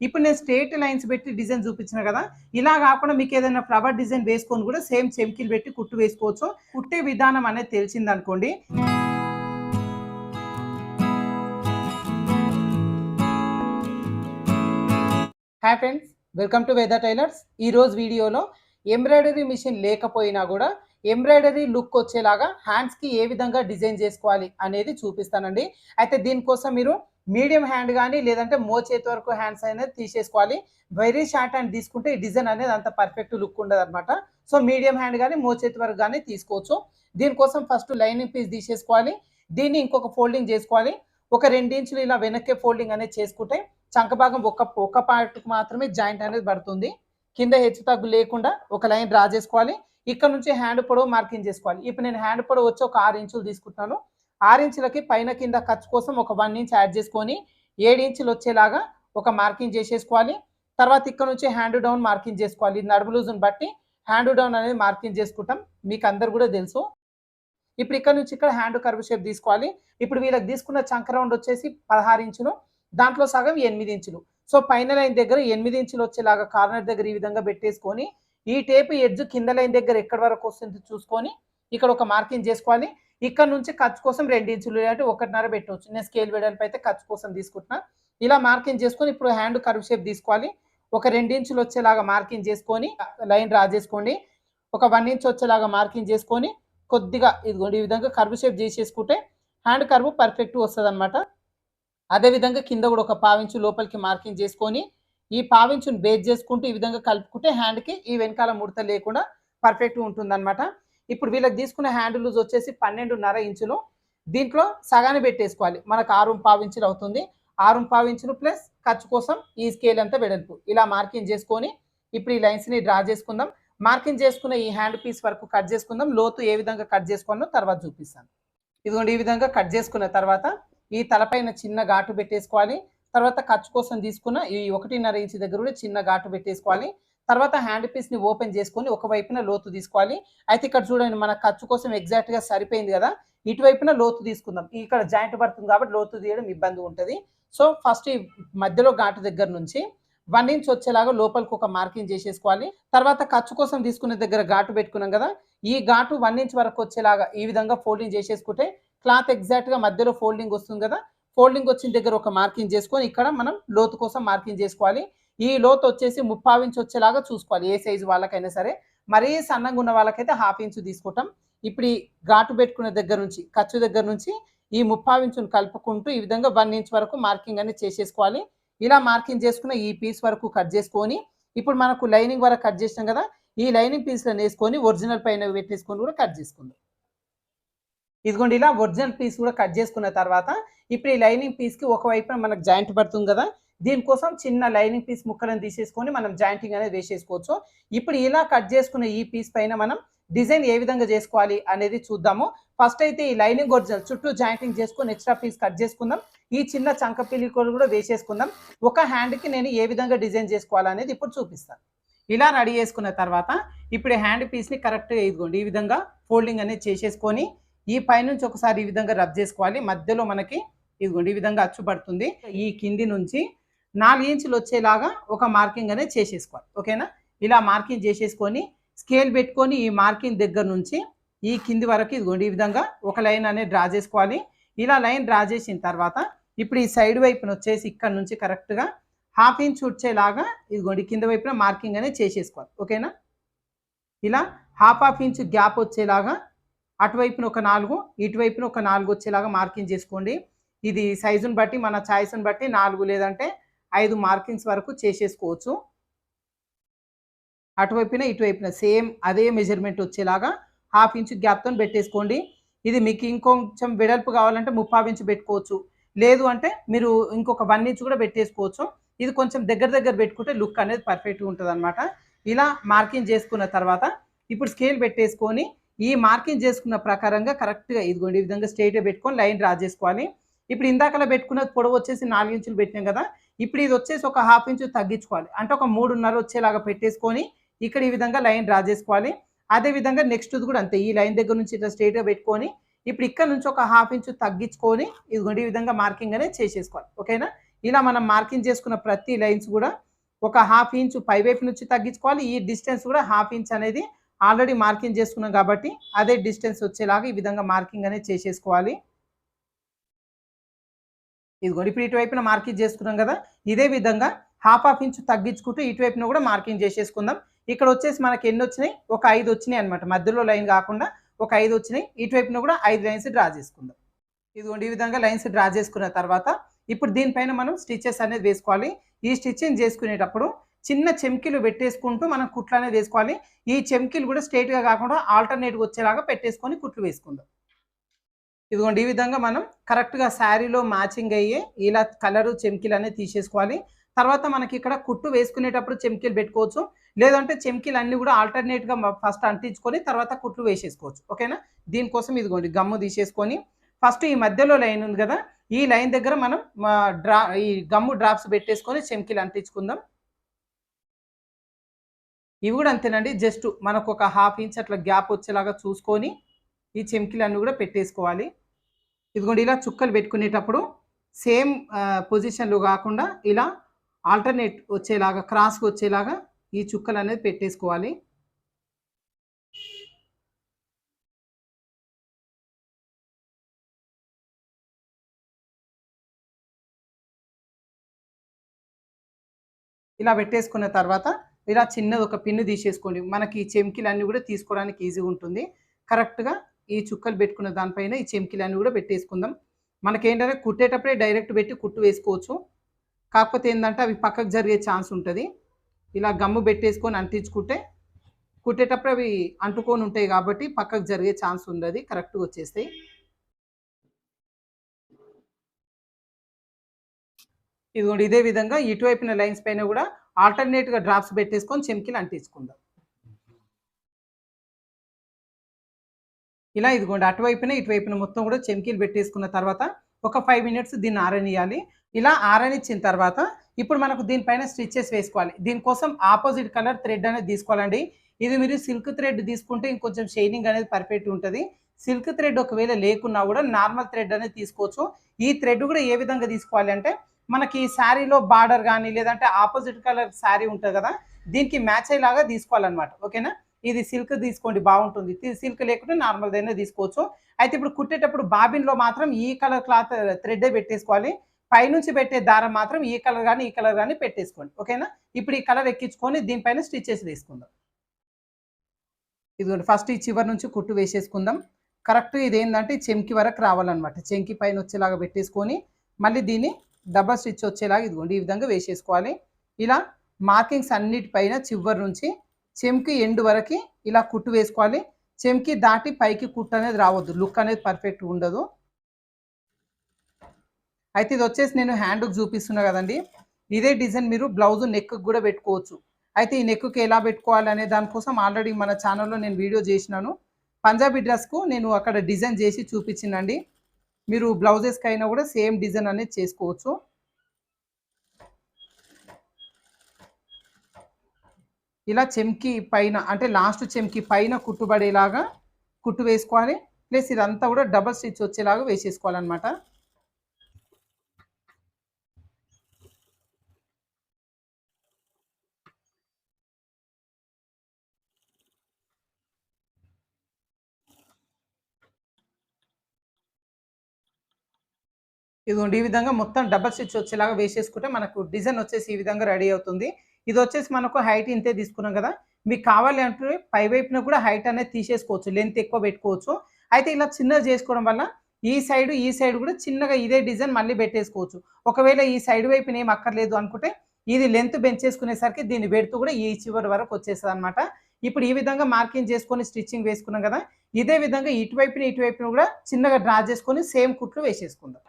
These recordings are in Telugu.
ఇప్పుడు నేను స్ట్రేట్ లైన్స్ పెట్టి డిజైన్ చూపించిన కదా ఇలా కాకుండా మీకు ఏదైనా ఫ్లవర్ డిజైన్ వేసుకొని కూడా సేమ్ చెమ్కిలు పెట్టి కుట్టు వేసుకోవచ్చు. కుట్టే విధానం అనేది తెలిసింది అనుకోండి hi friends welcome to weather tailors ఈ రోజు వీడియోలో ఎంబ్రాయిడరీ మిషన్ లేకపోయినా కూడా ఎంబ్రాయిడరీ లుక్ వచ్చేలాగా హ్యాండ్స్కి ఏ విధంగా డిజైన్ చేసుకోవాలి అనేది చూపిస్తానండి. అయితే దీనికోసం మీరు మీడియం హ్యాండ్ కానీ లేదంటే మో చేతి వరకు హ్యాండ్స్ అనేది తీసేసుకోవాలి. వెరీ షార్ట్ హ్యాండ్ తీసుకుంటే ఈ డిజైన్ అనేది అంత పర్ఫెక్ట్ లుక్ ఉండదు అనమాట సో మీడియం హ్యాండ్ కానీ మో చేతి వరకు కానీ తీసుకోవచ్చు. దీనికోసం ఫస్ట్ లైనింగ్ పీస్ తీసేసుకోవాలి. దీన్ని ఇంకొక ఫోల్డింగ్ చేసుకోవాలి. ఒక రెండు ఇంచులు ఇలా వెనక్కి ఫోల్డింగ్ అనేది చేసుకుంటే చంక భాగం ఒక ఒక పార్ట్కి మాత్రమే జాయింట్ అనేది పడుతుంది. కింద హెచ్చు తగ్గు లేకుండా ఒక లైన్ డ్రా చేసుకోవాలి. ఇక్కడ నుంచి హ్యాండ్ పొడవు మార్కింగ్ చేసుకోవాలి. ఇప్పుడు నేను హ్యాండ్ పొడవు వచ్చి ఒక ఆరు ఇంచులు తీసుకుంటున్నాను. ఆరు ఇంచులకి పైన కింద ఖర్చు కోసం ఒక వన్ ఇంచ్ యాడ్ చేసుకొని ఏడు ఇంచులు వచ్చేలాగా ఒక మార్కింగ్ చేసేసుకోవాలి. తర్వాత ఇక్కడ నుంచి హ్యాండ్ డౌన్ మార్కింగ్ చేసుకోవాలి. నడుము లూజును బట్టి హ్యాండ్ డౌన్ అనేది మార్కింగ్ చేసుకుంటాం. మీకు అందరు కూడా తెలుసు. ఇప్పుడు ఇక్కడ నుంచి ఇక్కడ హ్యాండ్ కర్వ్ షేప్ తీసుకోవాలి. ఇప్పుడు వీళ్ళకి తీసుకున్న చంక రౌండ్ వచ్చేసి పదహారు ఇంచులు. దాంట్లో సగం ఎనిమిది ఇంచులు. సో పైన లైన్ దగ్గర ఎనిమిది ఇంచులు వచ్చేలాగా కార్నర్ దగ్గర ఈ విధంగా పెట్టేసుకొని ఈ టేప్ ఎడ్జ్ కింద లైన్ దగ్గర ఎక్కడి వరకు వస్తుంది చూసుకొని ఇక్కడ ఒక మార్కింగ్ చేసుకోవాలి. ఇక్కడ నుంచి ఖర్చు కోసం రెండు ఇంచులు అంటే ఒకటిన్నర పెట్టవచ్చు. నేను స్కేల్ వేయడానికి అయితే ఖర్చు కోసం తీసుకుంటున్నా. ఇలా మార్కింగ్ చేసుకొని ఇప్పుడు హ్యాండ్ కర్వ్ షేప్ తీసుకోవాలి. ఒక రెండు ఇంచులు వచ్చేలాగా మార్కింగ్ చేసుకొని లైన్ డ్రా చేసుకోండి. ఒక వన్ ఇంచ్ వచ్చేలాగా మార్కింగ్ చేసుకొని కొద్దిగా ఇదిగోండి ఈ విధంగా కర్వ్ షేప్ చేసేసుకుంటే హ్యాండ్ కర్వ్ పర్ఫెక్ట్ వస్తుంది అనమాట అదేవిధంగా కింద కూడా ఒక పావించు లోపలికి మార్కింగ్ చేసుకొని ఈ పావించుని బేస్ చేసుకుంటూ ఈ విధంగా కలుపుకుంటే హ్యాండ్కి ఈ వెనకాల ముడత లేకుండా పర్ఫెక్ట్ ఉంటుందన్నమాట. ఇప్పుడు వీళ్ళకి తీసుకునే హ్యాండ్ లూజ్ వచ్చేసి పన్నెండున్నర ఇంచులు. దీంట్లో సగాన్ని పెట్టేసుకోవాలి. మనకు ఆరు పావించులు అవుతుంది. ఆరు పావించులు ప్లస్ ఖర్చు కోసం ఈ స్కేల్ అంతా వెడల్పు. ఇలా మార్కింగ్ చేసుకొని ఇప్పుడు ఈ లైన్స్ని డ్రా చేసుకుందాం. మార్కింగ్ చేసుకున్న ఈ హ్యాండ్ పీస్ వరకు కట్ చేసుకుందాం. లోతు ఏ విధంగా కట్ చేసుకోవాలో తర్వాత చూపిస్తాను. ఇదిగోండి ఈ విధంగా కట్ చేసుకున్న తర్వాత ఈ తలపైన చిన్న ఘాటు పెట్టేసుకోవాలి. తర్వాత ఖర్చు కోసం తీసుకున్న ఈ ఒకటిన్నర ఇంచు దగ్గర కూడా చిన్న ఘాటు పెట్టేసుకోవాలి. తర్వాత హ్యాండ్ పీస్ని ఓపెన్ చేసుకొని ఒక వైపున లోతు తీసుకోవాలి. అయితే ఇక్కడ చూడండి మన ఖర్చు కోసం ఎగ్జాక్ట్గా సరిపోయింది కదా. ఇటువైపున లోతు తీసుకుందాం. ఇక్కడ జాయింట్ పడుతుంది కాబట్టి లోతు తీయడం ఇబ్బంది ఉంటుంది. సో ఫస్ట్ ఈ మధ్యలో ఘాటు దగ్గర నుంచి వన్ ఇంచ్ వచ్చేలాగా లోపలికి ఒక మార్కింగ్ చేసేసుకోవాలి. తర్వాత ఖర్చు కోసం తీసుకునే దగ్గర ఘాటు పెట్టుకున్నాం కదా. ఈ ఘాటు వన్ ఇంచ్ వరకు వచ్చేలాగా ఈ విధంగా ఫోల్డింగ్ చేసేసుకుంటే క్లాత్ ఎగ్జాక్ట్గా మధ్యలో ఫోల్డింగ్ వస్తుంది కదా. ఫోల్డింగ్ వచ్చిన దగ్గర ఒక మార్కింగ్ చేసుకొని ఇక్కడ మనం లోతు కోసం మార్కింగ్ చేసుకోవాలి. ఈ లోతు వచ్చేసి ముప్పావు ఇంచ్ వచ్చేలాగా చూసుకోవాలి. ఏ సైజు వాళ్ళకైనా సరే. మరీ సన్నగా ఉన్న వాళ్ళకైతే హాఫ్ ఇంచ్ తీసుకుంటాం ఇప్పుడు ఈ ఘాటు పెట్టుకునే దగ్గర నుంచి ఖర్చు దగ్గర నుంచి ఈ ముప్పావు ఇంచును కలుపుకుంటూ ఈ విధంగా వన్ ఇంచ్ వరకు మార్కింగ్ అనేది చేసేసుకోవాలి. ఇలా మార్కింగ్ చేసుకున్న ఈ పీస్ వరకు కట్ చేసుకొని ఇప్పుడు మనకు లైనింగ్ వరకు కట్ చేసాం కదా ఈ లైనింగ్ పీస్లను వేసుకొని ఒరిజినల్ పైన పెట్టేసుకొని కూడా కట్ చేసుకుందాం. ఇదిగోండి ఇలా ఒరిజినల్ పీస్ కూడా కట్ చేసుకున్న తర్వాత ఇప్పుడు ఈ లైనింగ్ పీస్కి ఒకవైపున మనకు జాయింట్ పడుతుంది కదా దీనికోసం చిన్న లైనింగ్ పీస్ ముక్కలను తీసేసుకొని మనం జాయింటింగ్ అనేది వేసేసుకోవచ్చు. ఇప్పుడు ఇలా కట్ చేసుకున్న ఈ పీస్ పైన మనం డిజైన్ ఏ విధంగా చేసుకోవాలి అనేది చూద్దాము. ఫస్ట్ అయితే ఈ లైనింగ్ ఒరిజినల్ చుట్టూ జాయింటింగ్ చేసుకొని ఎక్స్ట్రా పీస్ కట్ చేసుకుందాం. ఈ చిన్న చంక పిల్లికోలు కూడా వేసేసుకుందాం. ఒక హ్యాండ్కి నేను ఏ విధంగా డిజైన్ చేసుకోవాలనేది ఇప్పుడు చూపిస్తాను. ఇలా రెడీ చేసుకున్న తర్వాత ఇప్పుడు హ్యాండ్ పీస్ని కరెక్ట్గా ఇదిగోండి ఈ విధంగా ఫోల్డింగ్ అనేది చేసేసుకొని ఈ పైనుంచి ఒకసారి ఈ విధంగా రబ్ చేసుకోవాలి. మధ్యలో మనకి ఇదిగోండి ఈ విధంగా అచ్చు పడుతుంది. ఈ కింది నుంచి నాలుగు ఇంచులు వచ్చేలాగా ఒక మార్కింగ్ అనేది చేసేసుకోవాలి. ఓకేనా? ఇలా మార్కింగ్ చేసేసుకొని స్కేల్ పెట్టుకొని ఈ మార్కింగ్ దగ్గర నుంచి ఈ కింది వరకు ఇదిగోండి ఈ విధంగా ఒక లైన్ అనేది డ్రా చేసుకోవాలి. ఇలా లైన్ డ్రా చేసిన తర్వాత ఇప్పుడు ఈ సైడ్ వైపున వచ్చేసి ఇక్కడ నుంచి కరెక్ట్గా హాఫ్ ఇంచ్ వచ్చేలాగా ఇదిగోండి కింద వైపున మార్కింగ్ అనేది చేసేసుకోవాలి. ఓకేనా? ఇలా హాఫ్ హాఫ్ ఇంచ్ గ్యాప్ వచ్చేలాగా అటువైపున ఒక నాలుగు ఇటువైపున ఒక నాలుగు వచ్చేలాగా మార్కింగ్ చేసుకోండి. ఇది సైజుని బట్టి మన ఛాయిస్ని బట్టి నాలుగు లేదంటే ఐదు మార్కింగ్స్ వరకు చేసేసుకోవచ్చు. అటువైపున ఇటువైపున సేమ్ అదే మెజర్మెంట్ వచ్చేలాగా హాఫ్ ఇంచు గ్యాప్తో పెట్టేసుకోండి. ఇది మీకు ఇంకొంచెం వెడల్పు కావాలంటే ముప్పావు ఇంచు పెట్టుకోవచ్చు. లేదు అంటే మీరు ఇంకొక వన్ ఇంచ్ కూడా పెట్టేసుకోవచ్చు. ఇది కొంచెం దగ్గర దగ్గర పెట్టుకుంటే లుక్ అనేది పర్ఫెక్ట్గా ఉంటుంది అనమాట ఇలా మార్కింగ్ చేసుకున్న తర్వాత ఇప్పుడు స్కేల్ పెట్టేసుకొని ఈ మార్కింగ్ చేసుకున్న ప్రకారంగా కరెక్ట్గా ఇదిగోండి ఈ విధంగా స్ట్రైట్గా పెట్టుకొని లైన్ డ్రా చేసుకోవాలి. ఇప్పుడు ఇందాకలా పెట్టుకున్న పొడవు వచ్చేసి నాలుగు ఇంచులు పెట్టినాం కదా ఇప్పుడు ఇది వచ్చేసి ఒక హాఫ్ ఇంచు తగ్గించుకోవాలి. అంటే ఒక మూడున్నర వచ్చేలాగా పెట్టేసుకొని ఇక్కడ ఈ విధంగా లైన్ డ్రా చేసుకోవాలి. అదే విధంగా కూడా అంతే. ఈ లైన్ దగ్గర నుంచి ఇట్లా స్ట్రైట్గా పెట్టుకొని ఇప్పుడు ఇక్కడ నుంచి ఒక హాఫ్ ఇంచు తగ్గించుకొని ఇదిగోండి ఈ విధంగా మార్కింగ్ అనేది చేసేసుకోవాలి. ఓకేనా ఇలా మనం మార్కింగ్ చేసుకున్న ప్రతి లైన్స్ కూడా ఒక హాఫ్ ఇంచ్ పై వైపు నుంచి తగ్గించుకోవాలి. ఈ డిస్టెన్స్ కూడా హాఫ్ ఇంచ్ అనేది ఆల్రెడీ మార్కింగ్ చేసుకున్నాం కాబట్టి అదే డిస్టెన్స్ వచ్చేలాగా ఈ విధంగా మార్కింగ్ అనేది చేసేసుకోవాలి. ఇదిగోండి ఇప్పుడు ఇటువైపున మార్కింగ్ చేసుకున్నాం కదా? ఇదే విధంగా హాఫ్ హాఫ్ ఇంచ్ తగ్గించుకుంటూ ఇటువైపున కూడా మార్కింగ్ చేసేసుకుందాం. ఇక్కడ వచ్చేసి మనకి ఎన్ని వచ్చినాయి? ఒక ఐదు వచ్చినాయి అనమాట మధ్యలో లైన్ కాకుండా ఒక ఐదు వచ్చినాయి. ఇటువైపున కూడా ఐదు లైన్స్ డ్రా చేసుకుందాం. ఇదిగోండి ఈ విధంగా లైన్స్ డ్రా చేసుకున్న తర్వాత ఇప్పుడు దీనిపైన మనం స్టిచెస్ అనేది వేసుకోవాలి. ఈ స్టిచ్చింగ్ చేసుకునేటప్పుడు చిన్న చెమ్కీలు పెట్టేసుకుంటూ మనం కుట్లు అనేది వేసుకోవాలి. ఈ చెమ్కీలు కూడా స్ట్రైట్గా కాకుండా ఆల్టర్నేట్గా వచ్చేలాగా పెట్టేసుకొని కుట్లు వేసుకుందాం. ఇదిగోండి ఈ విధంగా మనం కరెక్ట్గా శారీలో మ్యాచింగ్ అయ్యే ఇలా కలరు చెమ్కీలు అనేది తీసేసుకోవాలి. తర్వాత మనకి ఇక్కడ కుట్టు వేసుకునేటప్పుడు చెమ్కీలు పెట్టుకోవచ్చు. లేదంటే చెమ్కీలు అన్నీ కూడా ఆల్టర్నేట్గా ఫస్ట్ అంటించుకొని తర్వాత కుట్లు వేసేసుకోవచ్చు. ఓకేనా? దీనికోసం ఇదిగోండి గమ్ము తీసేసుకొని. ఫస్ట్ ఈ మధ్యలో లైన్ ఉంది కదా ఈ లైన్ దగ్గర మనం డ్రా ఈ గమ్ము డ్రాప్స్ పెట్టేసుకొని చెమ్కీలు అంటించుకుందాం. ఇవి కూడా అంతేనండి జస్ట్ మనకు ఒక హాఫ్ ఇంచ్ అట్లా గ్యాప్ వచ్చేలాగా చూసుకొని ఈ చెమ్కీలు అన్నీ కూడా పెట్టేసుకోవాలి. ఇదిగోండి ఇలా చుక్కలు పెట్టుకునేటప్పుడు సేమ్ పొజిషన్లో కాకుండా ఇలా ఆల్టర్నేట్ వచ్చేలాగా క్రాస్కి వచ్చేలాగా ఈ చుక్కలు అనేది పెట్టేసుకోవాలి. ఇలా పెట్టేసుకున్న తర్వాత ఇలా చిన్నది ఒక పిన్ను తీసేసుకోండి. మనకి ఈ అన్నీ కూడా తీసుకోవడానికి ఈజీగా ఉంటుంది. కరెక్ట్గా ఈ చుక్కలు పెట్టుకున్న దానిపైన ఈ చెమ్కీలు కూడా పెట్టేసుకుందాం. మనకేంటంటే కుట్టేటప్పుడే డైరెక్ట్ పెట్టి కుట్టు వేసుకోవచ్చు. కాకపోతే ఏంటంటే అవి పక్కకు జరిగే ఛాన్స్ ఉంటుంది. ఇలా గమ్ము పెట్టేసుకొని అంటించుకుంటే కుట్టేటప్పుడు అవి అంటుకొని ఉంటాయి కాబట్టి పక్కకు జరిగే ఛాన్స్ ఉండదు. కరెక్ట్గా వచ్చేస్తాయి. ఇదిగోండి ఇదే విధంగా ఇటువైపున లైన్స్ పైన కూడా ఆల్టర్నేట్గా డ్రాప్స్ పెట్టేసుకొని చెంకిలు అంటించుకుందాం. ఇలా ఇదిగోండి అటువైపున ఇటువైపున మొత్తం కూడా చెమ్కీలు పెట్టేసుకున్న తర్వాత ఒక ఫైవ్ మినిట్స్ దీన్ని ఆరనియాలి ఇలా ఆరనిచ్చిన తర్వాత ఇప్పుడు మనకు దీనిపైన స్టిచ్చెస్ వేసుకోవాలి. దీనికోసం ఆపోజిట్ కలర్ థ్రెడ్ అనేది తీసుకోవాలండి. ఇది మీరు సిల్క్ థ్రెడ్ తీసుకుంటే ఇంకొంచెం షైనింగ్ అనేది పర్ఫెక్ట్ ఉంటుంది. సిల్క్ థ్రెడ్ ఒకవేళ లేకున్నా కూడా నార్మల్ థ్రెడ్ అనేది తీసుకోవచ్చు. ఈ థ్రెడ్ కూడా ఏ విధంగా తీసుకోవాలి అంటే మనకి శారీలో బార్డర్ కానీ లేదంటే ఆపోజిట్ కలర్ శారీ ఉంటుంది కదా దీనికి మ్యాచ్ అయ్యేలాగా తీసుకోవాలన్నమాట. ఓకేనా? ఇది సిల్క్ తీసుకోండి బాగుంటుంది. సిల్క్ లేకుంటే నార్మల్ దైనా తీసుకోవచ్చు. అయితే ఇప్పుడు కుట్టేటప్పుడు బాబిన్లో మాత్రం ఈ కలర్ క్లాత్ థ్రెడ్డే పెట్టేసుకోవాలి. పైనుంచి పెట్టే దారం మాత్రం ఈ కలర్ కానీ ఈ కలర్ కానీ పెట్టేసుకోండి. ఓకేనా? ఇప్పుడు ఈ కలర్ ఎక్కించుకొని దీనిపైన స్టిచ్చెస్ వేసుకుందాం. ఇదిగోండి ఫస్ట్ ఈ చివరి నుంచి కుట్టు వేసేసుకుందాం. కరెక్ట్ ఇది ఏంటంటే చెంకి వరకు రావాలన్నమాట. చెంకి పైన వచ్చేలాగా పెట్టేసుకొని మళ్ళీ దీన్ని డబల్ స్టిచ్ వచ్చేలాగా ఇదిగోండి ఈ విధంగా వేసేసుకోవాలి. ఇలా మార్కింగ్స్ అన్నిటిపైన చివరి నుంచి చెంకి ఎండు వరకు ఇలా కుట్టు వేసుకోవాలి. చెంకి దాటి పైకి కుట్టు అనేది రావద్దు. లుక్ అనేది పర్ఫెక్ట్ ఉండదు. అయితే ఇది వచ్చేసి నేను హ్యాండ్కి చూపిస్తున్నా కదండి. ఇదే డిజైన్ మీరు బ్లౌజ్ నెక్ కూడా పెట్టుకోవచ్చు. అయితే ఈ నెక్కి ఎలా పెట్టుకోవాలి అనే దానికోసం ఆల్రెడీ మన ఛానల్లో నేను వీడియో చేసినాను. పంజాబీ డ్రెస్కు నేను అక్కడ డిజైన్ చేసి చూపించిందండి మీరు బ్లౌజెస్కి అయినా కూడా సేమ్ డిజైన్ అనేది చేసుకోవచ్చు. ఇలా చెంకి పైన అంటే లాస్ట్ చెంకి పైన కుట్టుబడేలాగా కుట్టు వేసుకోవాలి. ప్లస్ ఇదంతా కూడా డబల్ స్టిచ్ వచ్చేలాగా వేసేసుకోవాలన్నమాట. ఇదిగోండి ఈ విధంగా మొత్తం డబల్ స్టిచ్ వచ్చేలాగా వేసేసుకుంటే మనకు డిజైన్ వచ్చేసి ఈ విధంగా రెడీ అవుతుంది. ఇది వచ్చేసి మనకు హైట్ ఇంతే తీసుకున్నాం కదా. మీకు కావాలి అంటే పై వైపున కూడా హైట్ అనేది తీసేసుకోవచ్చు. లెంత్ ఎక్కువ పెట్టుకోవచ్చు. అయితే ఇలా చిన్నగా చేసుకోవడం వల్ల ఈ సైడ్ ఈ సైడ్ కూడా చిన్నగా ఇదే డిజైన్ మళ్ళీ పెట్టేసుకోవచ్చు. ఒకవేళ ఈ సైడ్ వైపున ఏం అక్కర్లేదు అనుకుంటే ఇది లెంత్ పెంచేసుకునేసరికి దీన్ని పెడుతూ కూడా ఈ చివరి వరకు వచ్చేస్తుంది అనమాట ఇప్పుడు ఈ విధంగా మార్కింగ్ చేసుకొని స్టిచ్చింగ్ వేసుకున్నాం కదా ఇదే విధంగా ఇటువైపున ఇటువైపున కూడా చిన్నగా డ్రా చేసుకొని సేమ్ కుట్లు వేసేసుకుందాం.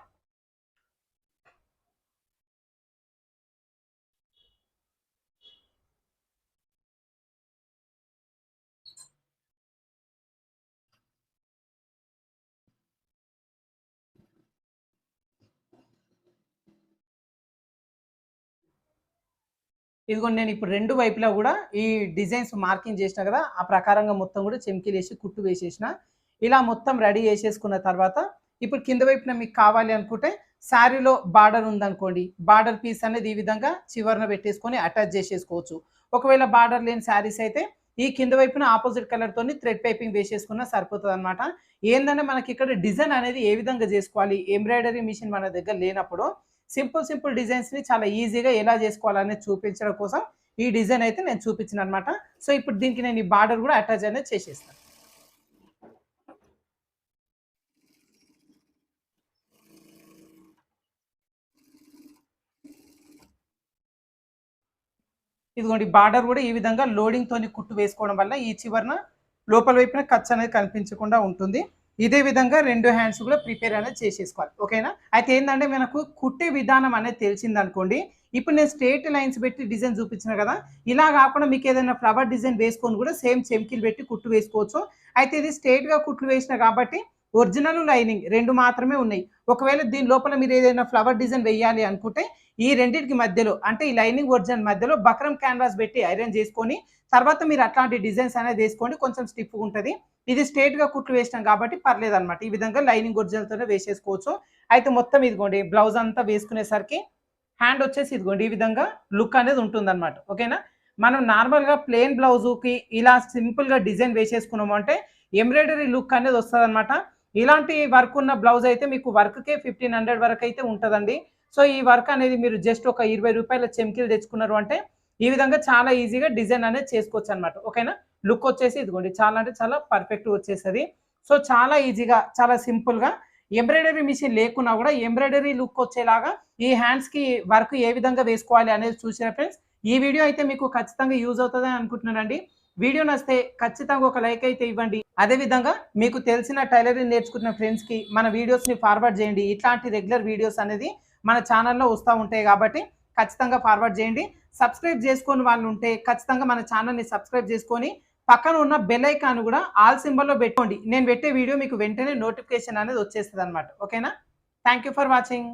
ఇదిగోండి నేను ఇప్పుడు రెండు వైపులా కూడా ఈ డిజైన్స్ మార్కింగ్ చేసిన కదా ఆ ప్రకారంగా మొత్తం కూడా చెమ్కీలు వేసి కుట్టు వేసేసిన. ఇలా మొత్తం రెడీ చేసేసుకున్న తర్వాత ఇప్పుడు కింద వైపున మీకు కావాలి అనుకుంటే శారీలో బార్డర్ ఉందనుకోండి. బార్డర్ పీస్ అనేది ఈ విధంగా చివరన పెట్టేసుకొని అటాచ్ చేసేసుకోవచ్చు. ఒకవేళ బార్డర్ లేని శారీస్ అయితే ఈ కింద వైపున ఆపోజిట్ కలర్ తోని థ్రెడ్ పైపింగ్ వేసేసుకున్నా సరిపోతుంది అనమాట ఏంటంటే మనకి ఇక్కడ డిజైన్ అనేది ఏ విధంగా చేసుకోవాలి? ఎంబ్రాయిడరీ మిషన్ మన దగ్గర లేనప్పుడు సింపుల్ సింపుల్ డిజైన్స్ని చాలా ఈజీగా ఎలా చేసుకోవాలనేది చూపించడం కోసం ఈ డిజైన్ అయితే నేను చూపించిన అనమాట సో ఇప్పుడు దీనికి నేను ఈ బార్డర్ కూడా అటాచ్ అనేది చేసేస్తాను. ఇదిగోండి బార్డర్ కూడా ఈ విధంగా లోడింగ్ తోని కుట్టు వేసుకోవడం వల్ల ఈ చివరన లోపల వైపున ఖర్చు అనేది కనిపించకుండా ఉంటుంది. ఇదే విధంగా రెండు హ్యాండ్స్ కూడా ప్రిపేర్ అనేది చేసేసుకోవాలి. ఓకేనా? అయితే ఏంటంటే మనకు కుట్టే విధానం అనేది తెలిసింది అనుకోండి ఇప్పుడు నేను స్ట్రేట్ లైన్స్ పెట్టి డిజైన్ చూపించిన కదా ఇలా కాకుండా మీకు ఏదైనా ఫ్లవర్ డిజైన్ వేసుకొని కూడా సేమ్ చెమ్కిలు పెట్టి కుట్టు వేసుకోవచ్చు. అయితే ఇది స్ట్రేట్గా కుట్లు వేసిన కాబట్టి ఒరిజినల్ లైనింగ్ రెండు మాత్రమే ఉన్నాయి. ఒకవేళ దీని లోపల మీరు ఏదైనా ఫ్లవర్ డిజైన్ వేయాలి అనుకుంటే ఈ రెండింటికి మధ్యలో అంటే ఈ లైనింగ్ ఒరిజినల్ మధ్యలో బక్రం క్యాన్వాస్ పెట్టి ఐరన్ చేసుకొని తర్వాత మీరు అట్లాంటి డిజైన్స్ అనేది వేసుకోండి కొంచెం స్టిఫ్ ఉంటుంది. ఇది స్ట్రేట్గా కుట్లు వేసినాం కాబట్టి పర్లేదు అనమాట ఈ విధంగా లైనింగ్ ఒరిజినల్తోనే వేసేసుకోవచ్చు. అయితే మొత్తం ఇదిగోండి బ్లౌజ్ అంతా వేసుకునేసరికి హ్యాండ్ వచ్చేసి ఇదిగోండి ఈ విధంగా లుక్ అనేది ఉంటుందన్నమాట. ఓకేనా? మనం నార్మల్గా ప్లెయిన్ బ్లౌజుకి ఇలా సింపుల్గా డిజైన్ వేసేసుకున్నాము అంటే ఎంబ్రాయిడరీ లుక్ అనేది వస్తుంది ఇలాంటి వర్క్ ఉన్న బ్లౌజ్ అయితే మీకు వర్క్కే ఫిఫ్టీన్ హండ్రెడ్ వరకు అయితే ఉంటుందండి. సో ఈ వర్క్ అనేది మీరు జస్ట్ ఒక ఇరవై రూపాయల చెమ్కిలు తెచ్చుకున్నారు అంటే ఈ విధంగా చాలా ఈజీగా డిజైన్ అనేది చేసుకోవచ్చు అనమాట ఓకేనా లుక్ వచ్చేసి ఇదిగోండి చాలా అంటే చాలా పర్ఫెక్ట్ వచ్చేస్తుంది. సో చాలా ఈజీగా చాలా సింపుల్గా ఎంబ్రాయిడరీ మిషన్ లేకున్నా కూడా ఎంబ్రాయిడరీ లుక్ వచ్చేలాగా ఈ హ్యాండ్స్కి వర్క్ ఏ విధంగా వేసుకోవాలి అనేది చూసిన ఫ్రెండ్స్ ఈ వీడియో అయితే మీకు ఖచ్చితంగా యూజ్ అవుతుందని అనుకుంటున్నానండి. వీడియో నచ్చితే ఖచ్చితంగా ఒక లైక్ అయితే ఇవ్వండి. అదే విధంగా మీకు తెలిసిన టైలరింగ్ నేర్చుకున్న ఫ్రెండ్స్కి మన వీడియోస్ని ఫార్వర్డ్ చేయండి. ఇట్లాంటి రెగ్యులర్ వీడియోస్ అనేది మన ఛానల్లో వస్తూ ఉంటాయి కాబట్టి ఖచ్చితంగా ఫార్వర్డ్ చేయండి. సబ్స్క్రైబ్ చేసుకొని వాళ్ళు ఉంటే ఖచ్చితంగా మన ఛానల్ని సబ్స్క్రైబ్ చేసుకొని పక్కన ఉన్న బెల్ ఐకాన్ కూడా ఆల్ సింబల్లో పెట్టుకోండి. నేను పెట్టే వీడియో మీకు వెంటనే నోటిఫికేషన్ అనేది వచ్చేస్తుంది అనమాట ఓకేనా థ్యాంక్ యూ ఫర్ వాచింగ్